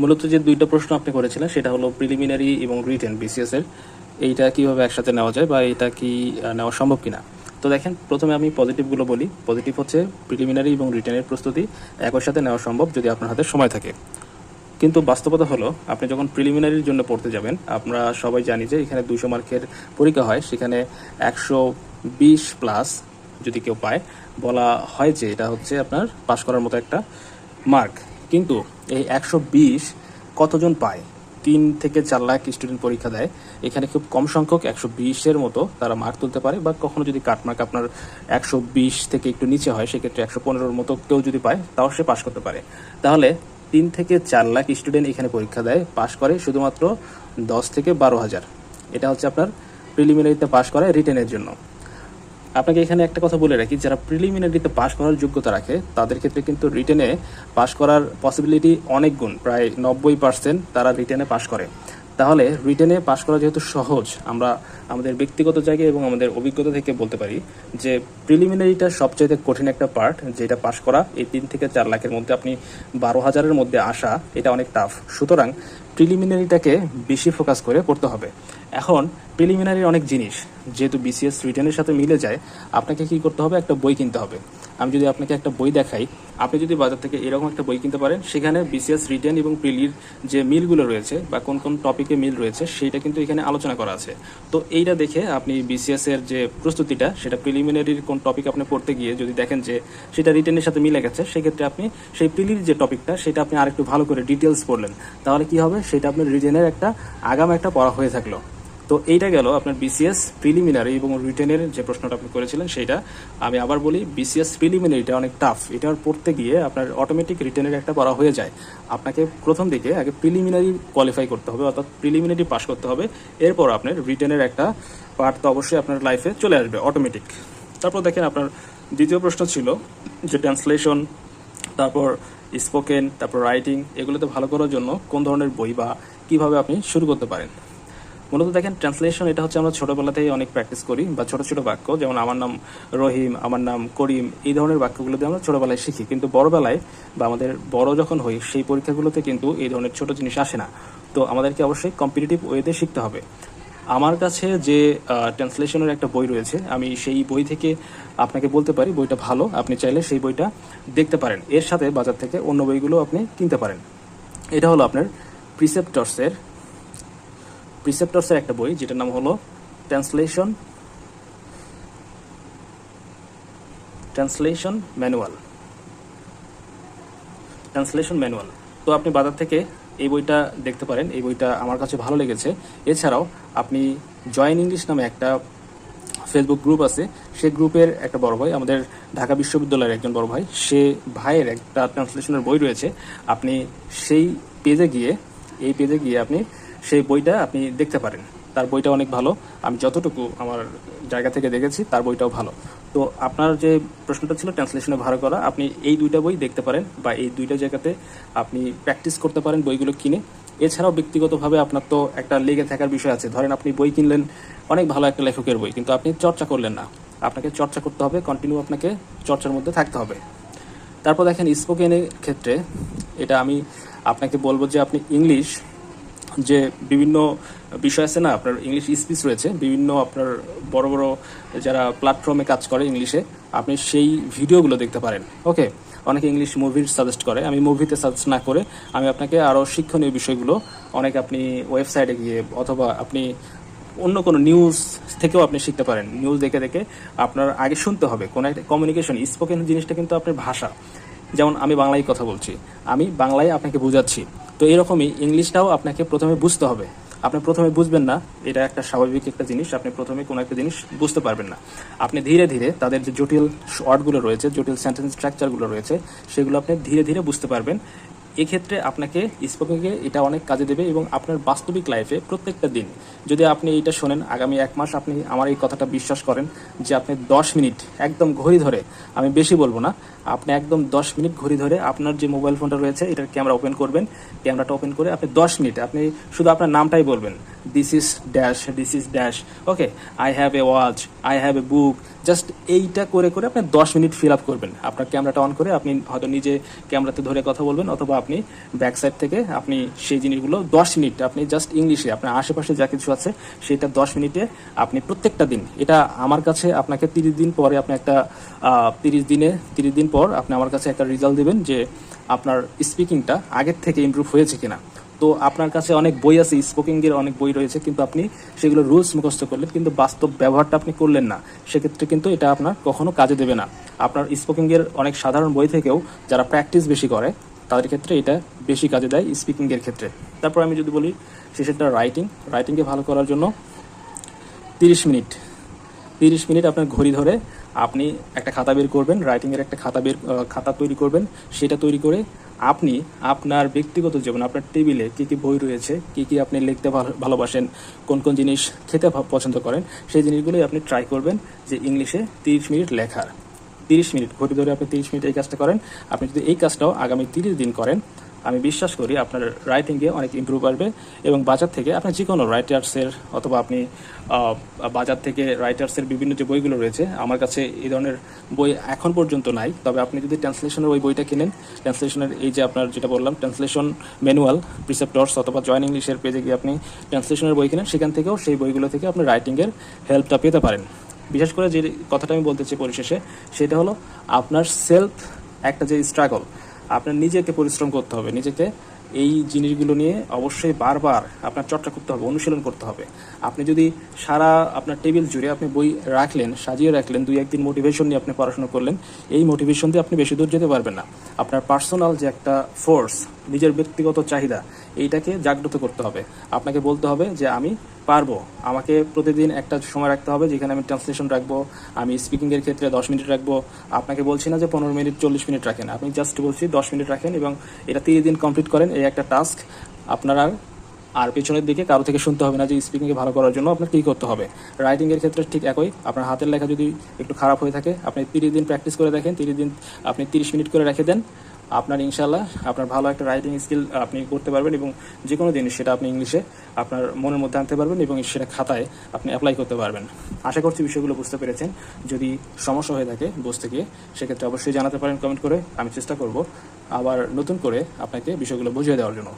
মূলত যে দুইটা প্রশ্ন আপনি করেছিলেন, সেটা হলো প্রিলিমিনারি এবং রিটেন বিসিএস এর। এইটা কীভাবে একসাথে নেওয়া যায় বা এটা কি নেওয়া সম্ভব কিনা? তো দেখেন, প্রথমে আমি পজিটিভগুলো বলি। পজিটিভ হচ্ছে প্রিলিমিনারি এবং রিটেনের প্রস্তুতি একই সাথে নেওয়া সম্ভব যদি আপনার হাতে সময় থাকে। কিন্তু বাস্তবতা হলো, আপনি যখন প্রিলিমিনারির জন্য পড়তে যাবেন, আমরা সবাই জানি যে এখানে দুশো মার্কের পরীক্ষা হয়, সেখানে একশো বিশ প্লাস যদি কেউ পায়, বলা হয় যে এটা হচ্ছে আপনার পাশ করার মতো একটা মার্ক কিন্তু এই একশো বিশ কতজন পায়? তিন থেকে চার লাখ স্টুডেন্ট পরীক্ষা দেয়। এখানে খুব কম সংখ্যক একশো বিশের মতো তারা মার্ক তুলতে পারে, বা কখনো যদি কাট মার্ক আপনার একশো বিশ থেকে একটু নিচে হয়, সেক্ষেত্রে একশো পনেরোর মতো কেউ যদি পায়, তাও সে পাশ করতে পারে। তাহলে তিন থেকে চার লাখ স্টুডেন্ট এখানে পরীক্ষা দেয় পাশ করে শুধুমাত্র দশ থেকে বারো হাজার। এটা হচ্ছে আপনার প্রিলিমিনারিতে পাশ করে রিটেনের জন্য। আপনাকে এখানে একটা কথা বলে রাখি, যারা প্রিলিমিনারিতে পাশ করার যোগ্যতা রাখে, তাদের ক্ষেত্রে কিন্তু রিটেনে পাশ করার পসিবিলিটি অনেক গুণ, প্রায় নব্বই পার্সেন্ট তারা রিটেনে পাশ করে। তাহলে রিটেনে পাশ করা যেহেতু সহজ, আমরা আমাদের ব্যক্তিগত জায়গায় এবং আমাদের অভিজ্ঞতা থেকে বলতে পারি যে প্রিলিমিনারিটা সবচেয়ে কঠিন একটা পার্ট যেটা পাশ করা, এই তিন থেকে চার লাখের মধ্যে আপনি বারো হাজারের মধ্যে আসা, এটা অনেক টাফ সুতরাং প্রিলিমিনারিটাকে বেশি ফোকাস করে করতে হবে। এখন প্রিলিমিনারির অনেক জিনিস, যেহেতু বিসিএস রিটার্নের সাথে মিলে যায়, আপনাকে কি করতে হবে? একটা বই কিনতে হবে। আমি যদি আপনাকে একটা বই দেখাই, আপনি যদি বাজার থেকে এরকম একটা বই কিনতে পারেন, সেখানে বিসিএস রিটেন এবং প্রিলির যে মিলগুলো রয়েছে বা কোন কোন টপিকে মিল রয়েছে, সেইটা কিন্তু এখানে আলোচনা করা আছে। তো এইটা দেখে আপনি বিসিএস এর যে প্রস্তুতিটা, সেটা প্রিলিমিনারির কোন টপিক আপনি পড়তে গিয়ে যদি দেখেন যে সেটা রিটেনের সাথে মিলে গেছে, সেক্ষেত্রে আপনি সেই প্রিলির যে টপিকটা সেটা আপনি আরেকটু ভালো করে ডিটেলস পড়লেন। তাহলে কি হবে? সেটা আপনার রিটেনের একটা আগাম একটা পড়া হয়ে থাকল। তো এইটা গেল আপনার বিসিএস প্রিলিমিনারি এবং রিটেনের যে প্রশ্নটা আপনি করেছিলেন সেইটা। আমি আবার বলি বিসিএস প্রিলিমিনারিটা অনেক টাফ এটার পড়তে গিয়ে আপনার অটোমেটিক রিটেনের একটা পড়া হয়ে যায়। আপনাকে প্রথম দিকে আগে প্রিলিমিনারি কোয়ালিফাই করতে হবে, অর্থাৎ প্রিলিমিনারি পাস করতে হবে। এরপর আপনার রিটেনের একটা পার্ট তো অবশ্যই আপনার লাইফে চলে আসবে অটোমেটিক তারপর দেখেন আপনার দ্বিতীয় প্রশ্ন ছিল যে ট্রান্সলেশন তারপর স্পোকেন তারপর রাইটিং এগুলোতে ভালো করার জন্য কোন ধরনের বই বা কীভাবে আপনি শুরু করতে পারেন? মূলত দেখেন ট্রান্সলেশন এটা হচ্ছে আমরা ছোটবেলাতেই অনেক প্র্যাকটিস করি, বা ছোট ছোট বাক্য, যেমন আমার নাম রহিম, আমার নাম করিম, এই ধরনের বাক্যগুলোতে আমরা ছোটবেলায় শিখি। কিন্তু বড়বেলায় বা আমাদের বড় যখন হই, সেই পরীক্ষাগুলোতে কিন্তু এই ধরনের ছোট জিনিস আসে না। তো আমাদেরকে অবশ্যই কম্পিটিটিভ ওয়েতে শিখতে হবে। আমার কাছে যে ট্রান্সলেশনের একটা বই রয়েছে, আমি সেই বই থেকে আপনাকে বলতে পারি, বইটা ভালো, আপনি চাইলে সেই বইটা দেখতে পারেন। এর সাথে বাজার থেকে অন্য বইগুলো আপনি কিনতে পারেন। এটা হলো আপনার প্রিসেপ্টর্সের প্রিসেপ্টর্সের একটা বই, যেটার নাম হলো translation translation manual translation manual তো আপনি বাজার থেকে এই বইটা দেখতে পারেন, এই বইটা আমার কাছে ভালো লেগেছে। এছাড়াও আপনি জয়েন ইংলিশ নামে একটা ফেসবুক গ্রুপ আছে সেই গ্রুপের একটা বড় ভাই, আমাদের ঢাকা বিশ্ববিদ্যালয়ের একজন বড় ভাই, সে ভাইয়ের একটা ট্রান্সলেশনের বই রয়েছে। আপনি সেই পেজে গিয়ে, এই পেজে গিয়ে আপনি সেই বইটা আপনি দেখতে পারেন। তার বইটা অনেক ভালো। আমি যতটুকু আমার জায়গা থেকে দেখেছি, তার বইটাও ভালো। তো আপনার যে প্রশ্নটা ছিল ট্রান্সলেশনে ভালো করা, আপনি এই দুইটা বই দেখতে পারেন বা এই দুইটা জায়গাতে আপনি প্র্যাকটিস করতে পারেন বইগুলো কিনে। এছাড়াও ব্যক্তিগতভাবে আপনার তো একটা লেগে থাকার বিষয় আছে। ধরেন আপনি বই কিনলেন, অনেক ভালো একটা লেখকের বই, কিন্তু আপনি চর্চা করলেন না। আপনাকে চর্চা করতে হবে কন্টিনিউ আপনাকে চর্চার মধ্যে থাকতে হবে। তারপর দেখেন স্পোকেনের ক্ষেত্রে এটা আমি আপনাকে বলব যে আপনি ইংলিশ যে বিভিন্ন বিষয় আছে না, আপনার ইংলিশ স্পিচ রয়েছে, বিভিন্ন আপনার বড় বড় যারা প্ল্যাটফর্মে কাজ করে ইংলিশে আপনি সেই ভিডিওগুলো দেখতে পারেন ওকে অনেকে ইংলিশ মুভির সাজেস্ট করে, আমি মুভিতে সাজেস্ট না করে আমি আপনাকে আরও শিক্ষণীয় বিষয়গুলো, অনেক আপনি ওয়েবসাইটে গিয়ে অথবা আপনি অন্য কোনো নিউজ থেকেও আপনি শিখতে পারেন। নিউজ দেখে দেখে আপনার আগে শুনতে হবে, কোনো একটা কমিউনিকেশন স্পোকেন জিনিসটা কিন্তু আপনার ভাষা। যেমন আমি বাংলায় কথা বলছি, আমি বাংলায় আপনাকে বোঝাচ্ছি তো এরকমই ইংলিশটাও আপনাকে প্রথমে বুঝতে হবে। আপনি প্রথমে বুঝবেন না, এটা একটা স্বাভাবিক একটা জিনিস, আপনি প্রথমে কোনো একটা জিনিস বুঝতে পারবেন না। আপনি ধীরে ধীরে তাদের যে জটিল ওয়ার্ডগুলো রয়েছে, জটিল সেন্টেন্স স্ট্রাকচারগুলো রয়েছে, সেগুলো আপনি ধীরে ধীরে বুঝতে পারবেন এক্ষেত্রে আপনাকে স্পোকিংকে এটা অনেক কাজে দেবে এবং আপনার বাস্তবিক লাইফে প্রত্যেকটা দিন, যদি আপনি এইটা শোনেন, আগামী এক মাস আপনি আমার এই কথাটা বিশ্বাস করেন যে আপনি দশ মিনিট একদম ঘড়ি ধরে, আমি বেশি বলব না, আপনি একদম দশ মিনিট ঘড়ি ধরে আপনার যে মোবাইল ফোনটা রয়েছে, এটার ক্যামেরা ওপেন করবেন ক্যামেরাটা ওপেন করে আপনি দশ মিনিট, আপনি শুধু আপনার নামটাই বলবেন। This is dash this is dash okay I have a watch I have a book just এইটা করে করে আপনি দশ মিনিট ফিল আপ করবেন। আপনার ক্যামেরাটা অন করে আপনি হয়তো নিজে ক্যামেরাতে ধরে কথা বলবেন, অথবা আপনি ব্যাক সাইড থেকে আপনি সেই জিনিসগুলো দশ মিনিট, আপনি জাস্ট ইংলিশে আপনার আশেপাশে যা কিছু আছে, সেটা দশ মিনিটে আপনি প্রত্যেকটা দিন, এটা আমার কাছে আপনাকে তিরিশ দিন পরে আপনি একটা তিরিশ দিনে, তিরিশ দিন পর আপনি আমার কাছে একটা রেজাল্ট দেবেন যে আপনার স্পিকিংটা আগের থেকে ইমপ্রুভ হয়েছে কিনা। তো আপনার কাছে অনেক বই আছে, স্পোকিং এর অনেক বই রয়েছে, কিন্তু আপনি সেগুলো রুলস মুখস্থ করলেন, কিন্তু বাস্তব ব্যবহারটা আপনি করলেন না। সেক্ষেত্রে কিন্তু এটা আপনার কখনো কাজে দেবে না। আপনার স্পোকিং এর অনেক সাধারণ বই থেকেও যারা প্র্যাকটিস বেশি করে, তাদের ক্ষেত্রে এটা বেশি কাজে দেয় স্পিকিং এর ক্ষেত্রে। তারপর আমি যদি বলি, শেষেরটা রাইটিং। রাইটিংকে ভালো করার জন্য তিরিশ মিনিট। তিরিশ মিনিট আপনার ঘড়ি ধরে আপনি একটা খাতা বের করবেন রাইটিংয়ের একটা খাতা বের খাতা তৈরি করবেন, সেটা তৈরি করে আপনি আপনার ব্যক্তিগত জীবন, আপনার টেবিলে কী কী বই রয়েছে, কী কী আপনি লিখতে ভালো- ভালোবাসেন, কোন কোন জিনিস খেতে পছন্দ করেন, সেই জিনিসগুলোই আপনি ট্রাই করবেন যে ইংলিশে তিরিশ মিনিট লেখার। তিরিশ মিনিট, ঘড়ি ধরে আপনি তিরিশ মিনিট এই কাজটা করেন। আপনি যদি এই কাজটাও আগামী তিরিশ দিন করেন আমি বিশ্বাস করি আপনার রাইটিংয়ে অনেক ইমপ্রুভ আসবে এবং বাজার থেকে আপনি যে কোনো রাইটার্সের অথবা আপনি বাজার থেকে রাইটার্সের বিভিন্ন যে বইগুলো রয়েছে, আমার কাছে এই ধরনের বই এখন পর্যন্ত নাই। তবে আপনি যদি ট্রান্সলেশনের ওই বইটা কিনেন ট্রান্সলেশনের এই যে আপনার যেটা বললাম ট্রান্সলেশন ম্যানুয়াল প্রিসেপ্টর্স অথবা জয়েন ইংলিশের পেজে গিয়ে আপনি ট্রান্সলেশনের বই কিনেন, সেখান থেকেও সেই বইগুলো থেকে আপনি রাইটিংয়ের হেল্পটা পেতে পারেন। বিশেষ করে যে কথাটা আমি বলতে চাই পরিশেষে, সেটা হলো আপনার সেলফ একটা যে স্ট্রাগল আপনার নিজেকে পরিশ্রম করতে হবে। নিজেকে এই জিনিসগুলো নিয়ে অবশ্যই বারবার আপনার চর্চা করতে হবে, অনুশীলন করতে হবে। আপনি যদি সারা আপনার টেবিল জুড়ে আপনি বই রাখলেন, সাজিয়ে রাখলেন, দুই একদিন মোটিভেশন নিয়ে আপনি পড়াশোনা করলেন, এই মোটিভেশন দিয়ে আপনি বেশি দূর যেতে পারবেন না। আপনার পার্সোনাল যে একটা ফোর্স নিজের ব্যক্তিগত চাহিদা, এইটাকে জাগ্রত করতে হবে। আপনাকে বলতে হবে যে, আমি পারব। আমাকে প্রতিদিন একটা সময় রাখতে হবে যেখানে আমি ট্রান্সলেশন রাখব, আমি স্পিকিংয়ের ক্ষেত্রে দশ মিনিট রাখব। আপনাকে বলছি না যে পনেরো মিনিট, চল্লিশ মিনিট রাখেন। আপনি জাস্ট বলছি দশ মিনিট রাখেন এবং এটা তিরিশ দিন কমপ্লিট করেন। এই একটা টাস্ক আপনার আর পেছনের দিকে কারও থেকে শুনতে হবে না যে স্পিকিংকে ভালো করার জন্য আপনার কী করতে হবে। রাইটিংয়ের ক্ষেত্রে ঠিক একই। আপনার হাতের লেখা যদি একটু খারাপ হয়ে থাকে, আপনি তিরিশ দিন প্র্যাকটিস করে দেখেন, তিরিশ দিন আপনি তিরিশ মিনিট করে রেখে দেন। আপনার ইনশাল্লাহ আপনার ভালো একটা রাইটিং স্কিল আপনি করতে পারবেন এবং যে কোনো জিনিস সেটা আপনি ইংলিশে আপনার মনের মধ্যে আনতে পারবেন এবং সেটা খাতায় আপনি অ্যাপ্লাই করতে পারবেন। আশা করছি বিষয়গুলো বুঝতে পেরেছেন। যদি সমস্যা হয়ে থাকে বুঝতে গিয়ে সেক্ষেত্রে অবশ্যই জানাতে পারেন কমেন্ট করে, আমি চেষ্টা করব আবার নতুন করে আপনাকে বিষয়গুলো বুঝিয়ে দেওয়ার জন্য।